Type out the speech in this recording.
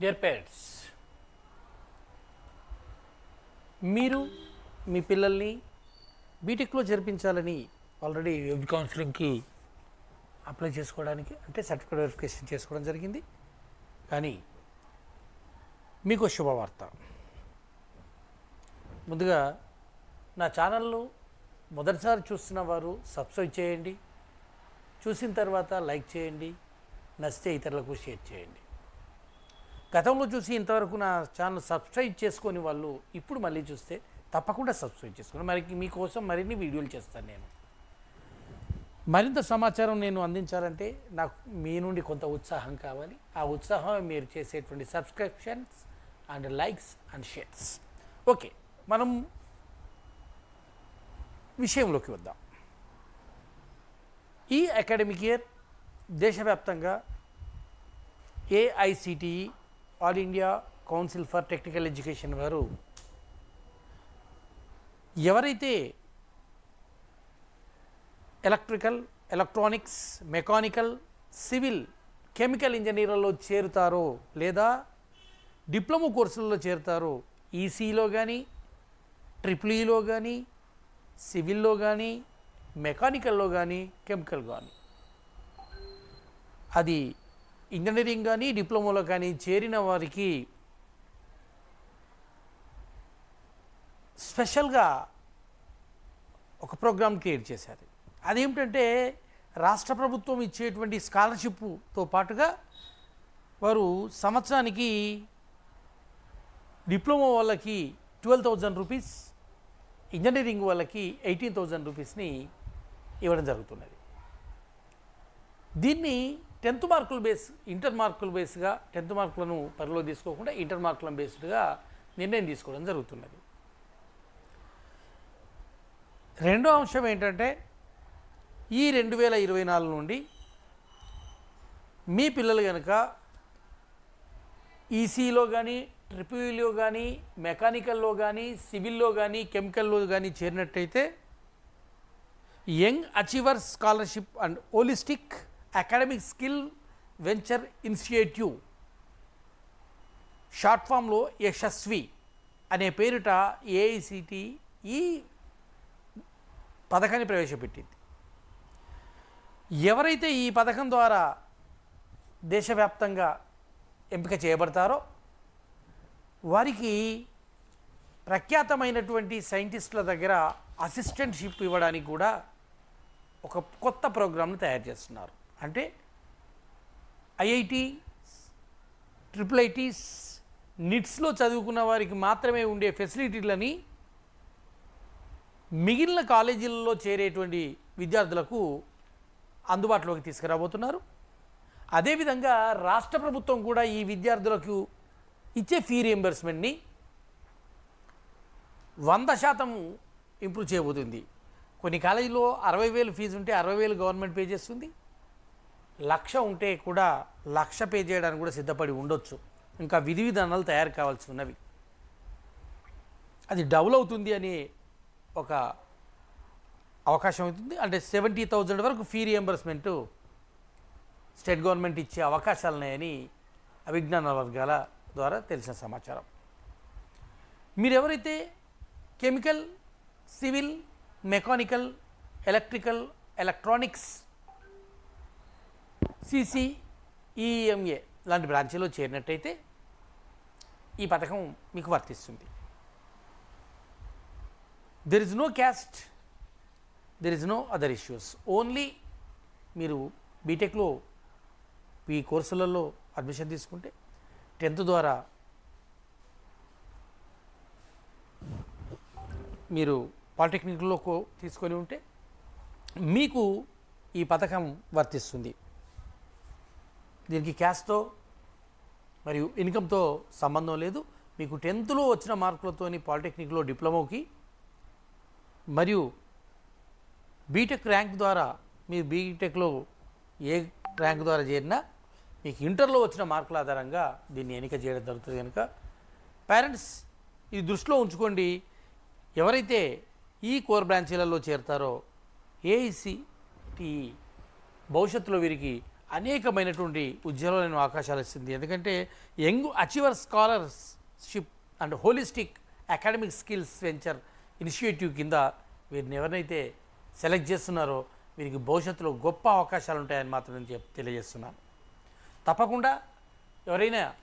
Dear parents మీరు మీ పిల్లల్ని బీటెక్లో జరిపించాలని ఆల్రెడీ వెబ్ కౌన్సిలింగ్కి అప్లై చేసుకోవడానికి అంటే సర్టిఫికేట్ వెరిఫికేషన్ చేసుకోవడం జరిగింది. కానీ మీకు శుభవార్త. ముందుగా నా ఛానల్ను మొదటిసారి చూస్తున్న వారు సబ్స్క్రైబ్ చేయండి. చూసిన తర్వాత లైక్ చేయండి. నచ్చితే ఇతరులకు షేర్ చేయండి. గతంలో చూసి ఇంతవరకు నా ఛానల్ సబ్స్క్రైబ్ చేసుకొని వాళ్ళు ఇప్పుడు మళ్ళీ చూస్తే తప్పకుండా సబ్స్క్రైబ్ చేసుకోండి. మరి మీకోసం మరిన్ని వీడియోలు చేస్తాను నేను. మరింత సమాచారం నేను అందించాలంటే నాకు మీ నుండి కొంత ఉత్సాహం కావాలి. ఆ ఉత్సాహం మీరు చేసేటువంటి subscriptions and likes and shares. Okay మనం విషయంలోకి వద్దాం. ఈ అకాడమిక్ ఇయర్ దేశవ్యాప్తంగా AICTE all India council for technical education వారు ఎవరైతే electrical electronics mechanical civil chemical ఇంజనీర్లలో చేరుతారో లేదా డిప్లొమా కోర్సులలో చేరుతారో ఈసీలో కానీ ట్రిపుల్ ఈలో కానీ సివిల్లో కానీ మెకానికల్లో కానీ కెమికల్ కానీ అది ఇంజనీరింగ్ కానీ డిప్లొమాలో కానీ చేరిన వారికి స్పెషల్గా ఒక ప్రోగ్రామ్ క్రియేట్ చేశారు. అదేమిటంటే రాష్ట్ర ప్రభుత్వం ఇచ్చేటువంటి స్కాలర్షిప్తో పాటుగా వారు సంవత్సరానికి డిప్లొమా వాళ్ళకి ట్వెల్వ్ థౌజండ్ రూపీస్ ఇంజనీరింగ్ వాళ్ళకి ఎయిటీన్ థౌజండ్ రూపీస్ని ఇవ్వడం జరుగుతున్నది. దీన్ని టెన్త్ మార్కుల బేస్ ఇంటర్ మార్కుల బేస్గా టెన్త్ మార్కులను పరిలో తీసుకోకుండా ఇంటర్ మార్కులను బేస్డ్గా నిర్ణయం తీసుకోవడం జరుగుతున్నది. రెండో అంశం ఏంటంటే ఈ రెండు వేల ఇరవై నాలుగు నుండి మీ పిల్లలు కనుక ఈసీలో కానీ ట్రిపుల్లో కానీ మెకానికల్లో కానీ సివిల్లో కానీ కెమికల్లో కానీ చేరినట్టయితే young achievers scholarship and holistic academic skill venture initiative. Short ఫామ్లో యశస్వి అనే పేరిట ఏఐసిటి ఈ పథకాన్ని ప్రవేశపెట్టింది. ఎవరైతే ఈ పథకం ద్వారా దేశవ్యాప్తంగా ఎంపిక చేయబడతారో వారికి ప్రఖ్యాతమైనటువంటి సైంటిస్టుల దగ్గర అసిస్టెంట్షిప్ ఇవ్వడానికి కూడా ఒక కొత్త ప్రోగ్రామ్ని తయారు చేస్తున్నారు. అంటే ఐఐటి ట్రిపుల్ ఐటీస్ నిట్స్లో చదువుకున్న వారికి మాత్రమే ఉండే ఫెసిలిటీలని మిగిలిన కాలేజీలలో చేరేటువంటి విద్యార్థులకు అందుబాటులోకి తీసుకురాబోతున్నారు. అదేవిధంగా రాష్ట్ర ప్రభుత్వం కూడా ఈ విద్యార్థులకు ఇచ్చే ఫీ రియంబర్స్మెంట్ని వంద శాతం ఇంప్రూవ్ చేయబోతుంది. కొన్ని కాలేజీలో అరవై వేలు ఫీజు ఉంటే అరవై వేలు గవర్నమెంట్ పే చేస్తుంది. లక్ష ఉంటే కూడా లక్ష పే చేయడానికి కూడా సిద్ధపడి ఉండొచ్చు. ఇంకా విధి విధానాలు తయారు కావాల్సి ఉన్నవి. అది డబుల్ అవుతుంది అని ఒక అవకాశం అవుతుంది. అంటే సెవెంటీ థౌజండ్ వరకు ఫీ రియంబర్స్మెంటు స్టేట్ గవర్నమెంట్ ఇచ్చే అవకాశాలు ఉన్నాయని అవిజ్ఞాన వర్గాల ద్వారా తెలిసిన సమాచారం. మీరు ఎవరైతే chemical civil mechanical electrical electronics CC EMA లాంటి బ్రాంచీలో చేరినట్టయితే ఈ పథకం మీకు వర్తిస్తుంది. There is no caste there is no other issues only మీరు బీటెక్లో ఈ కోర్సులలో అడ్మిషన్ తీసుకుంటే టెన్త్ ద్వారా మీరు పాలిటెక్నిక్లో తీసుకొని ఉంటే మీకు ఈ పథకం వర్తిస్తుంది. దీనికి క్యాస్తో మరియు ఇన్కమ్తో సంబంధం లేదు. మీకు టెన్త్లో వచ్చిన మార్కులతోని పాలిటెక్నిక్లో డిప్లొమాకి మరియు బీటెక్ ర్యాంక్ ద్వారా మీరు బీటెక్లో ఏ ర్యాంక్ ద్వారా చేరినా మీకు ఇంటర్లో వచ్చిన మార్కుల ఆధారంగా దీన్ని ఎన్నిక చేయడం జరుగుతుంది కనుక పేరెంట్స్ ఇది దృష్టిలో ఉంచుకోండి. ఎవరైతే ఈ కోర్ బ్రాంచీలలో చేరతారో ఏఐసిటి భవిష్యత్తులో వీరికి అనేకమైనటువంటి ఉజ్వలమైన అవకాశాలు ఇస్తుంది. ఎందుకంటే young achiever scholarship and holistic academic skills venture initiative కింద వీరిని ఎవరినైతే సెలెక్ట్ చేస్తున్నారో వీరికి భవిష్యత్తులో గొప్ప అవకాశాలు ఉంటాయని మాత్రం నేను చెప్ తెలియజేస్తున్నాను. తప్పకుండా ఎవరైనా